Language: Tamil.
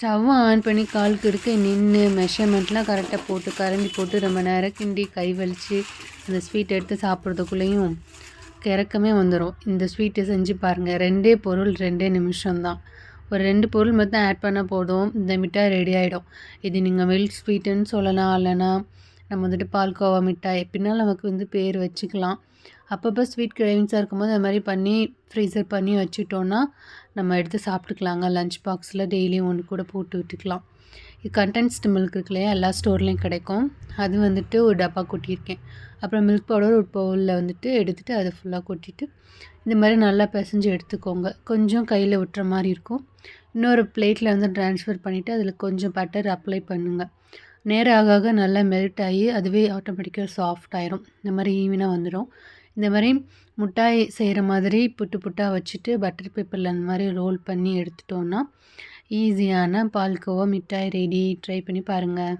ஸ்டவ்வை ஆன் பண்ணி கால் கெடுக்க நின்று மெஷர்மெண்ட்லாம் கரெக்டாக போட்டு கரண்டி போட்டு ரொம்ப நேரம் கிண்டி கை வலித்து அந்த ஸ்வீட் எடுத்து சாப்பிட்றதுக்குள்ளேயும் கிறக்கமே வந்துடும் இந்த ஸ்வீட்டை செஞ்சு பாருங்கள் ரெண்டே பொருள் ரெண்டே நிமிஷம்தான். ஒரு ரெண்டு பொருள் மட்டும் ஆட் பண்ண போதும். இந்த மிட்டாய் ரெடி ஆகிடும் இது நீங்கள் மில்க் ஸ்வீட்டுன்னு சொல்லலாம் இல்லைன்னா நம்ம வந்துட்டு பால்கோவா மிட்டாய் எப்படினாலும் நமக்கு வந்து பேர் வச்சுக்கலாம். அப்பப்போ ஸ்வீட் கிரேவிங்ஸாக இருக்கும்போது அது மாதிரி பண்ணி ஃப்ரீசர் பண்ணி வச்சுட்டோன்னா நம்ம எடுத்து சாப்பிட்டுக்கலாங்க. லஞ்ச் பாக்ஸில் டெய்லியும் ஒன்று கூட போட்டு விட்டுக்கலாம். இது கண்டென்ஸ்டு மில்க் இருக்கு இல்லையா? எல்லா ஸ்டோர்லேயும் கிடைக்கும். அது வந்துட்டு ஒரு டப்பா கொட்டியிருக்கேன். அப்புறம் மில்க் பவுடர் ஒரு பவுலில் வந்துட்டு எடுத்துகிட்டு அதை ஃபுல்லாக கொட்டிட்டு இந்த மாதிரி நல்லா பிசைஞ்சு எடுத்துக்கோங்க. கொஞ்சம் கையில் விட்டுற மாதிரி இருக்கும். இன்னொரு பிளேட்டில் வந்து ட்ரான்ஸ்ஃபர் பண்ணிவிட்டு அதில் கொஞ்சம் பட்டர் அப்ளை பண்ணுங்கள் நேரம் ஆக ஆக நல்லா மெல்ட் ஆகி அதுவே ஆட்டோமேட்டிக்காக சாஃப்ட் ஆயிரும். இந்த மாதிரி ஈவனாக வந்துடும் இந்த மாதிரி முட்டாய் செய்கிற மாதிரி புட்டு புட்டாக வச்சுட்டு பட்டர் பேப்பரில் அந்த மாதிரி ரோல் பண்ணி எடுத்துட்டோன்னா ஈஸியான பால்கோவா மிட்டாய் ரெடி ட்ரை பண்ணி பாருங்கள்